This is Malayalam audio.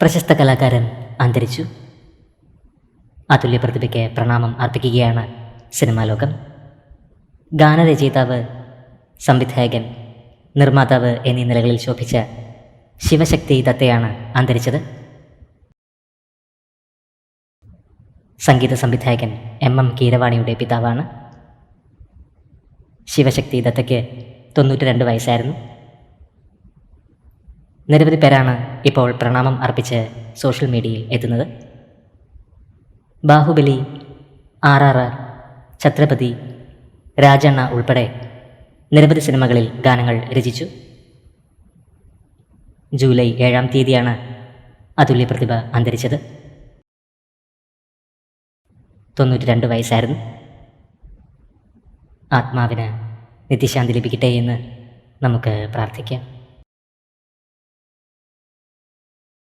പ്രശസ്ത കലാകാരൻ അന്തരിച്ചു. അതുല്യ പ്രതിഭയ്ക്ക് പ്രണാമം അർപ്പിക്കുകയാണ് സിനിമാലോകം ഗാനരചയിതാവ് സംവിധായകൻ നിർമ്മാതാവ് എന്നീ നിലകളിൽ ശോഭിച്ച ശിവശക്തി ദത്തയാണ് അന്തരിച്ചത്. സംഗീത സംവിധായകൻ എം എം കീരവാണിയുടെ പിതാവാണ്. ശിവശക്തി ദത്തയ്ക്ക് തൊണ്ണൂറ്റി രണ്ട് വയസ്സായിരുന്നു. നിരവധി പേരാണ് ഇപ്പോൾ പ്രണാമം അർപ്പിച്ച് സോഷ്യൽ മീഡിയയിൽ എത്തുന്നത്. Baahubali R R R Chhatrapati Rajanna ഉൾപ്പെടെ നിരവധി സിനിമകളിൽ ഗാനങ്ങൾ രചിച്ചു. ജൂലൈ ഏഴാം തീയതിയാണ് അതുല്യ പ്രതിഭ അന്തരിച്ചത്. തൊണ്ണൂറ്റി രണ്ട് വയസ്സായിരുന്നു. ആത്മാവിന് നിത്യശാന്തി ലഭിക്കട്ടെ എന്ന് നമുക്ക് പ്രാർത്ഥിക്കാം.